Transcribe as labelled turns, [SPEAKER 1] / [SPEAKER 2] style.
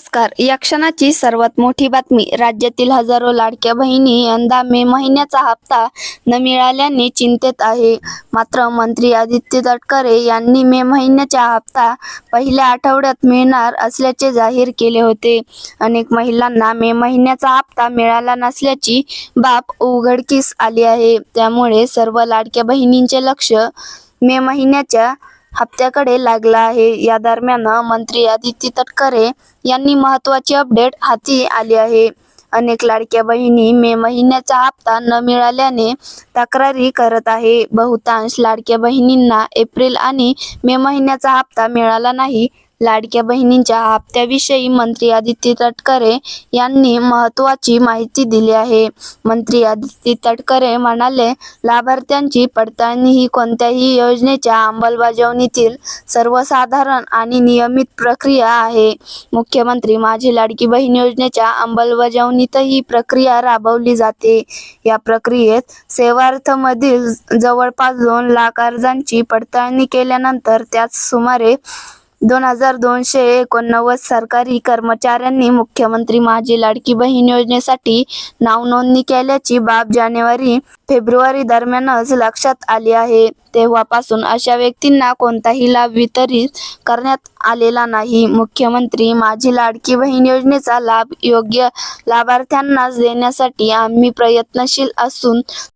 [SPEAKER 1] नमस्कार. या क्षणाची सर्वात मोठी बातमी राज्यातील हजारो लाडक्या बहिणी यंदा मे महिन्याचा हप्ता न मिळाल्याने चिंतेत आहे. मात्र मंत्री आदित्य तटकरे यांनी मे महिन्याचा हप्ता पहिल्या आठवड्यात मिळणार असल्याचे जाहीर केले होते. अनेक महिलांना मे महिन्याचा हप्ता मिळाला नसल्याची बाब उघडकीस आली आहे. त्यामुळे सर्व लाडक्या बहिणींचे लक्ष मे महिन्याच्या हप्त्याकडे लागला आहे. या दरम्यान मंत्री आदित्य तटकरे यांनी महत्वाची अपडेट हाती आली आहे. अनेक लाडक्या बहिणी मे महिन्याचा हप्ता न मिळाल्याने तक्रारी करत आहे. बहुतांश लाडक्या बहिणींना एप्रिल आणि मे महिन्याचा हप्ता मिळाला नाही. लाडक्या बहिणींच्या हप्त्याविषयी मंत्री आदित्य तटकरे यांनी महत्वाची माहिती दिली आहे. मंत्री आदित्य तटकरे म्हणाले लाभार्थ्यांची पडताळणी ही कोणत्याही योजनेच्या अंमलबजावणीतील सर्वसाधारण आणि नियमित प्रक्रिया आहे. मुख्यमंत्री माझी लाडकी बहीण योजनेच्या अंमलबजावणीत ही प्रक्रिया राबवली जाते. या प्रक्रियेत सेवार्थमधील जवळपास दोन लाख अर्जांची पडताळणी केल्यानंतर त्यात सुमारे दोन हजार दोनशे एकोणनव्वद सरकारी कर्मचाऱ्यांनी मुख्यमंत्री माझी लाडकी बहीण योजनेसाठी नावनोंदणी केल्याची बाब जानेवारी फेब्रुवारी दरम्यानच लक्षात आली आहे. तेव्हापासून अशा व्यक्तींना कोणताही लाभ वितरित करण्यात आलेला नाही. मुख्यमंत्री माझी लाडकी बहीण योजनेचा लाभ योग्य लाभार्थ्यांनाच देण्यासाठी आम्ही प्रयत्नशील असून